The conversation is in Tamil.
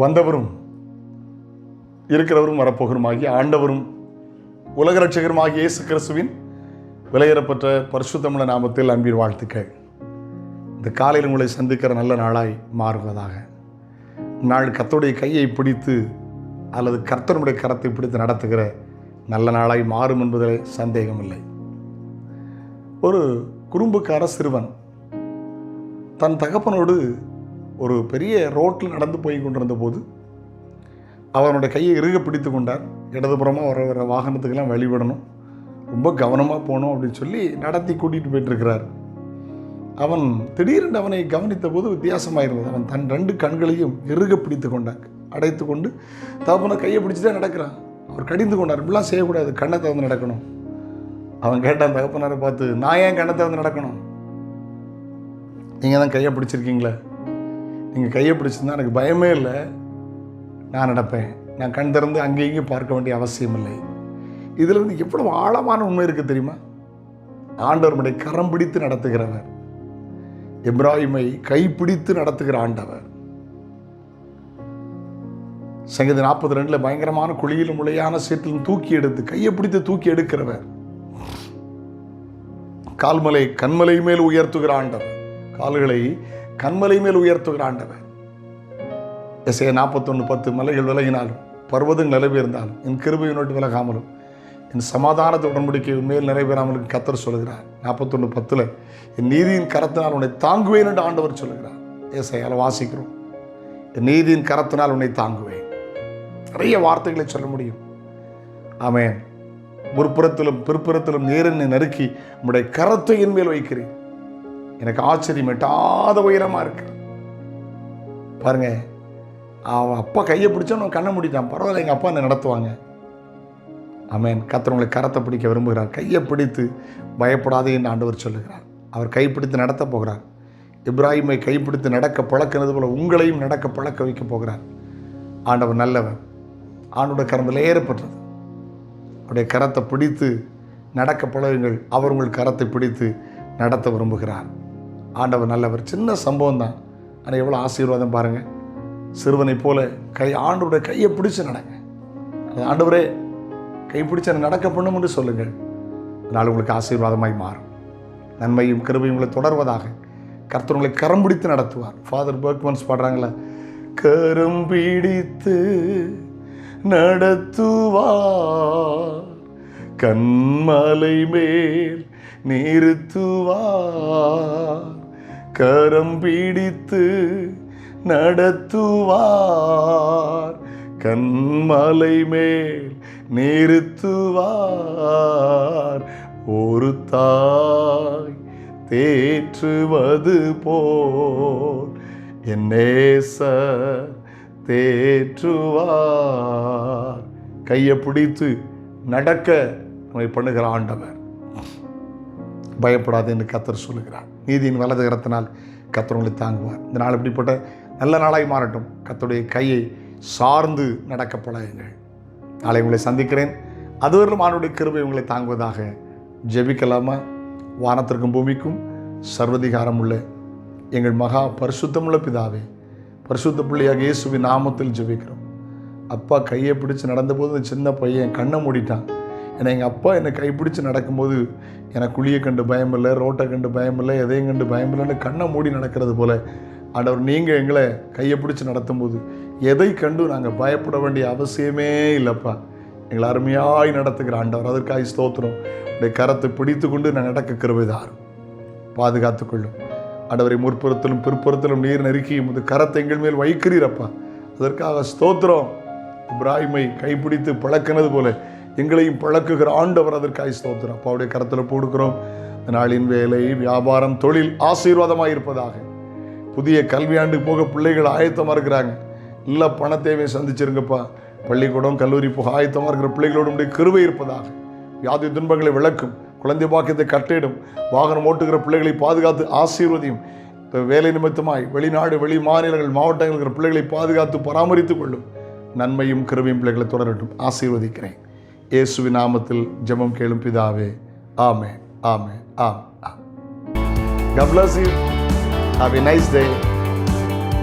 வந்தவரும் இருக்கிறவரும் வரப்போகிறோமாகிய ஆண்டவரும் உலக ரட்சகருமாகிய இயேசு கிறிஸ்துவின் விலையேறப்பட்ட பரிசுத்தமிழ நாமத்தில் அன்பின் வாழ்த்துக்கள். இந்த காலையில் உங்களை சந்திக்கிற நல்ல நாளாய் மாறுவதாக. நாள் கத்தோடைய கையை பிடித்து அல்லது கர்த்தனுடைய கரத்தை பிடித்து நடத்துகிற நல்ல நாளாய் மாறும் என்பதில் சந்தேகமில்லை. ஒரு குறும்புக்கார சிறுவன் தன் தகப்பனோடு ஒரு பெரிய ரோட்டில் நடந்து போய் கொண்டிருந்த போது அவனுடைய கையை இறுக பிடித்து கொண்டார். இடதுபுறமாக வர வர வாகனத்துக்கெல்லாம் வழிபடணும். ரொம்ப கவனமாக போகணும் அப்படின்னு சொல்லி நடத்தி கூட்டிகிட்டு போயிட்டுருக்கிறார். அவன் திடீரென்று அவனை கவனித்த போது வித்தியாசமாக இருந்தது அவன் தன் ரெண்டு கண்களையும் இறுக பிடித்து கொண்டான். அடைத்து கொண்டு தகப்பனை கையை பிடிச்சி தான் நடக்கிறான்? அவர் கடிந்து கொண்டார். இப்படிலாம் செய்யக்கூடாது. கண்ணை திறந்து நடக்கணும். அவன் கேட்டான் தகப்பனாரை பார்த்து நான் ஏன் கண்ணை திறந்து நடக்கணும்? நீங்கள் தான் கையை பிடிச்சிருக்கீங்களே? நீங்கள் கையை பிடிச்சிருந்தா எனக்கு பயமே இல்லை. நான் நடப்பேன். நான் கண் திறந்து அங்கேயும் இங்கேயும் பார்க்க வேண்டிய அவசியம் இல்லை. இதில் இருந்து எவ்வளவு ஆழமான உண்மை இருக்குது தெரியுமா? ஆண்டவர் கரம் பிடித்து நடத்துகிறவர். இப்ராஹிமை கைப்பிடித்து நடத்துகிற ஆண்டவர். சங்கீத நாற்பத்தி ரெண்டில் பயங்கரமான குழியிலும் முளையான சேற்றிலும் தூக்கி எடுத்து கையை பிடித்து தூக்கி எடுக்கிறவர். கால்மலை கண்மலை மேல் உயர்த்துகிற ஆண்டவர். கால்களை கண்மலை மேல் உயர்த்துகிற ஆண்டவர். எஸ்ஏ நாற்பத்தொன்று பத்து மலைகள் விலகினாலும் பர்வதங்கள் நிலைபெயர்ந்தாலும் என் கிருபையை நோட்டு விலகாமலும் என் சமாதானத்தை உடன்படிக்கை உண்மையில் நிறைவேறாமல் கத்தர் சொல்கிறார் நாற்பத்தொன்று பத்தில் என் நீதியின் கரத்தினால் உன்னை தாங்குவேன் என்று ஆண்டவர் சொல்கிறார் ஏசையால் வாசிக்கிறோம். என் நீதியின் கரத்தினால் உன்னை தாங்குவேன். நிறைய வார்த்தைகளை சொல்ல முடியும். ஆமேன். முற்புறத்திலும் பிற்புறத்திலும் நேரனை நறுக்கி உம்முடைய கரத்தை என் மேல் வைக்கிறேன். எனக்கு ஆச்சரியம் எட்டாத உயரமாக இருக்கு. பாருங்க அவன் அப்பா கையை பிடிச்சோன்னு கண்ணை முடிட்டான். பரவாயில்ல எங்கள் அப்பா என்ன நடத்துவாங்க. அமேன் கத்தவங்களை கரத்தை பிடிக்க விரும்புகிறார். கையை பிடித்து பயப்படாதே என்று ஆண்டவர் சொல்லுகிறார். அவர் கைப்பிடித்து நடத்த போகிறார். இப்ராஹிமை கைப்பிடித்து நடக்க பழக்கினது போல உங்களையும் நடக்க பழக்க வைக்க போகிறார். ஆண்டவர் நல்லவன் ஆண்டோட கரத்தில் ஏறப்பட்டது. அவருடைய கரத்தை பிடித்து நடக்க பழகுங்கள். அவர் உங்கள் கரத்தை பிடித்து நடத்த விரும்புகிறார். ஆண்டவர் நல்லவர். சின்ன சம்பவம் தான் ஆனால் எவ்வளோ ஆசீர்வாதம் பாருங்கள் சிறுவனை போல கை ஆண்டவருடைய கையை பிடிச்சு நடங்க. ஆண்டவரே கை பிடிச்ச நடக்க பண்ணும் என்று சொல்லுங்கள். அதனால் உங்களுக்கு ஆசீர்வாதமாய் மாறும். நன்மையும் கிருபையும் உங்களை தொடர்வதாக கர்த்தர் உங்களை கரம் பிடித்து நடத்துவார். ஃபாதர் பர்க்மன்ஸ் பாடுறாங்களே கரம் பிடித்து நடத்துவார் கண்மலை மேல் நிறுத்துவார். கரம் பிடித்து நடத்துவார். கண்மலை மேல் நிறுத்துவார். ஒரு தாய் தேற்றுவது போல் என் நேசர் தேற்றுவார். கையை பிடித்து நடக்க நம்மை பண்ணுகிற ஆண்டவர். பயப்படாது என்று கத்தர் சொல்லுகிறார். நீதியின் வலது கரத்தினால் கத்தர் உங்களை தாங்குவார். இந்த நாள் இப்படிப்பட்ட நல்ல நாளாய் மாறட்டும். கத்தருடைய கையை சார்ந்து நடக்க பழகுங்கள். நாளை உங்களை சந்திக்கிறேன். அதுவரையிலும் ஆணுடைய கிருபை உங்களை தாங்குவதாக ஜெபிக்கலாமா? வானத்திற்கும் பூமிக்கும் சர்வதிகாரம் உள்ள எங்கள் மகா பரிசுத்தமுள்ள பிதாவே பரிசுத்த பிள்ளையாக இயேசுவின் நாமத்தில் ஜெபிக்கிறோம். அப்பா கையை பிடிச்சு நடந்தபோது அந்த சின்ன பையன் கண்ணை மூடிட்டான். ஏன்னா எங்கள் அப்பா என்னை கைப்பிடிச்சி நடக்கும்போது எனக்கு குழியை கண்டு பயம் இல்லை ரோட்டை கண்டு பயம் இல்லை எதையும் கண்டு பயம் இல்லைன்னு கண்ணை மூடி நடக்கிறது போல் ஆண்டவர் நீங்கள் எங்களை கையை பிடிச்சி நடத்தும் போது எதை கண்டு நாங்கள் பயப்பட வேண்டிய அவசியமே இல்லைப்பா. எங்களை அருமையாய் நடத்துகிற ஆண்டவர் அதற்காக ஸ்தோத்திரம். உடைய கரத்தை பிடித்து கொண்டு நான் நடக்க கிருபைதாரும். பாதுகாத்துக்கொள்ளும் ஆண்டவரை முற்புறத்திலும் பிற்புறத்திலும் நீர் நெருக்கி முது கரத்தை எங்கள் மேல் வைக்கிறீரப்பா. அதற்காக ஸ்தோத்திரம். இப்ராஹிமை கைப்பிடித்து பழக்கினது போல எங்களையும் பழக்குகிற ஆண்டவர் அதற்காக ஸ்தோத்திரம். அப்பாவுடைய கரத்தில் போடுக்கிறோம். நாளின் வேலை வியாபாரம் தொழில் ஆசீர்வாதமாக இருப்பதாக. புதிய கல்வியாண்டு போக பிள்ளைகள் ஆயத்தமாக இருக்கிறாங்க. இல்லை பண தேவையை சந்திச்சிருங்கப்பா. பள்ளிக்கூடம் கல்லூரி போக ஆயத்தமாக இருக்கிற பிள்ளைகளோடு உடைய இருப்பதாக. வியாதி துன்பங்களை விளக்கும் குழந்தை பாக்கியத்தை கட்டிடும் வாகனம் ஓட்டுகிற பிள்ளைகளை பாதுகாத்து ஆசீர்வதியும் இப்போ வேலை நிமித்தமாய் வெளிநாடு வெளி மாநிலங்கள் மாவட்டங்கள் இருக்கிற பிள்ளைகளை பாதுகாத்து பராமரித்துக் கொள்ளும். நன்மையும் கிருபையும் பிள்ளைகளை தொடரட்டும். ஆசீர்வதிக்கிறேன். இயேசுவி நாமத்தில் ஜெபம் கேளும் பிதாவே. ஆமே ஆமே ஆம் ஆம். God you have a nice day.